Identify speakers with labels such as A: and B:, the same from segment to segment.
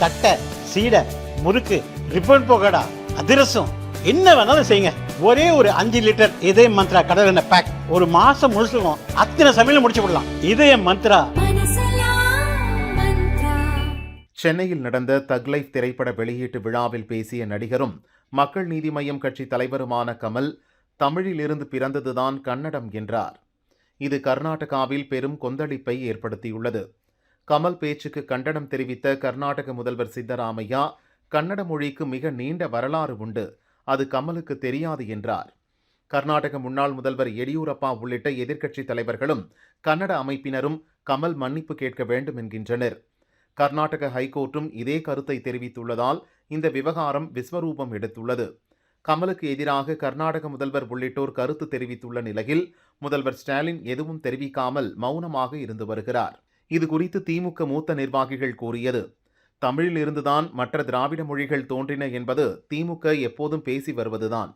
A: தட்டை சீடை முறுக்கு ரிப்பன் போகடா அதிரசம். என்ன வேணாலும் செய்யுங்க. ஒரே ஒரு அஞ்சு லிட்டர் இதய மந்த்ரா கடல் எண்ணெய் பேக் ஒரு மாசம் முழுசுக்கும் அத்தனை சமையல முடிச்சு விடலாம். இதய மந்த்ரா.
B: சென்னையில் நடந்த தக் லைஃப் திரைப்பட வெளியீட்டு விழாவில் பேசிய நடிகரும் மக்கள் நீதி மய்யம் கட்சி தலைவருமான கமல் தமிழிலிருந்து பிறந்ததுதான் கன்னடம் என்றார். இது கர்நாடகாவில் பெரும் கொந்தளிப்பை ஏற்படுத்தியுள்ளது. கமல் பேச்சுக்கு கண்டனம் தெரிவித்த கர்நாடக முதல்வர் சித்தராமையா கன்னட மொழிக்கு மிக நீண்ட வரலாறு உண்டு. அது கமலுக்கு தெரியாது என்றார். கர்நாடக முன்னாள் முதல்வர் எடியூரப்பா உள்ளிட்ட எதிர்க்கட்சி தலைவர்களும் கன்னட அமைப்பினரும் கமல் மன்னிப்பு கேட்க வேண்டும் என்கின்றனர். கர்நாடக ஹைகோர்ட்டும் இதே கருத்தை தெரிவித்துள்ளதால் இந்த விவகாரம் விஸ்வரூபம் எடுத்துள்ளது. கமலுக்கு எதிராக கர்நாடக முதல்வர் உள்ளிட்டோர் கருத்து தெரிவித்துள்ள நிலையில் முதல்வர் ஸ்டாலின் எதுவும் தெரிவிக்காமல் மௌனமாக இருந்து வருகிறார். இது குறித்து திமுக மூத்த நிர்வாகிகள் கூறியது. தமிழில் இருந்துதான் மற்ற திராவிட மொழிகள் தோன்றின என்பது திமுக எப்போதும் பேசி வருவதுதான்.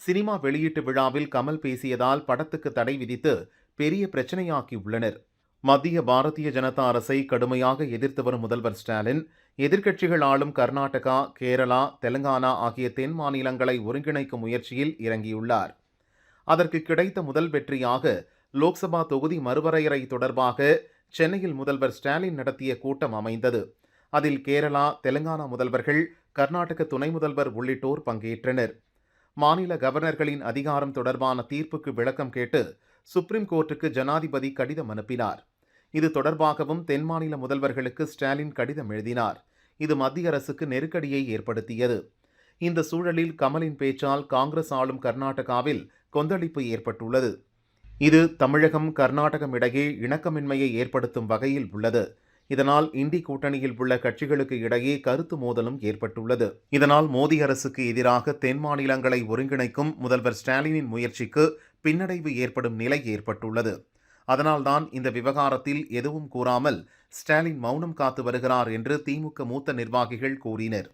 B: சினிமா வெளியீட்டு விழாவில் கமல் பேசியதால் படத்துக்கு தடை விதித்து பெரிய பிரச்சனையாக்கி உள்ளனர். மத்திய பாரதிய ஜனதா அரசை கடுமையாக எதிர்த்து வரும் முதல்வர் ஸ்டாலின் எதிர்க்கட்சிகள் ஆளும் கர்நாடகா கேரளா தெலுங்கானா ஆகிய தென் மாநிலங்களை ஒருங்கிணைக்கும் முயற்சியில் இறங்கியுள்ளார். அதற்கு கிடைத்த முதல் வெற்றியாக லோக்சபா தொகுதி மறுவரையறை தொடர்பாக சென்னையில் முதல்வர் ஸ்டாலின் நடத்திய கூட்டம் அமைந்தது. அதில் கேரளா தெலுங்கானா முதல்வர்கள் கர்நாடக துணை முதல்வர் உள்ளிட்டோர் பங்கேற்றனர். மாநில கவர்னர்களின் அதிகாரம் தொடர்பான தீர்ப்புக்கு விளக்கம் கேட்டு சுப்ரீம் கோர்ட்டுக்கு ஜனாதிபதி கடிதம் அனுப்பினார். இது தொடர்பாகவும் தென் மாநில முதல்வர்களுக்கு ஸ்டாலின் கடிதம் எழுதினார். இது மத்திய அரசுக்கு நெருக்கடியை ஏற்படுத்தியது. இந்த சூழலில் கமலின் பேச்சால் காங்கிரஸ் ஆளும் கர்நாடகாவில் கொந்தளிப்பு ஏற்பட்டுள்ளது. இது தமிழகம் கர்நாடகம் இடையே இணக்கமின்மையை ஏற்படுத்தும் வகையில் உள்ளது. இதனால் இந்தி கூட்டணியில் உள்ள கட்சிகளுக்கு இடையே கருத்து மோதலும் ஏற்பட்டுள்ளது. இதனால் மோடி அரசுக்கு எதிராக தென் மாநிலங்களை ஒருங்கிணைக்கும் முதல்வர் ஸ்டாலினின் முயற்சிக்கு பின்னடைவு ஏற்படும் நிலை ஏற்பட்டுள்ளது. அதனால்தான் இந்த விவகாரத்தில் எதுவும் கூறாமல் ஸ்டாலின் மௌனம் காத்து வருகிறார் என்று திமுக மூத்த நிர்வாகிகள் கூறினர்.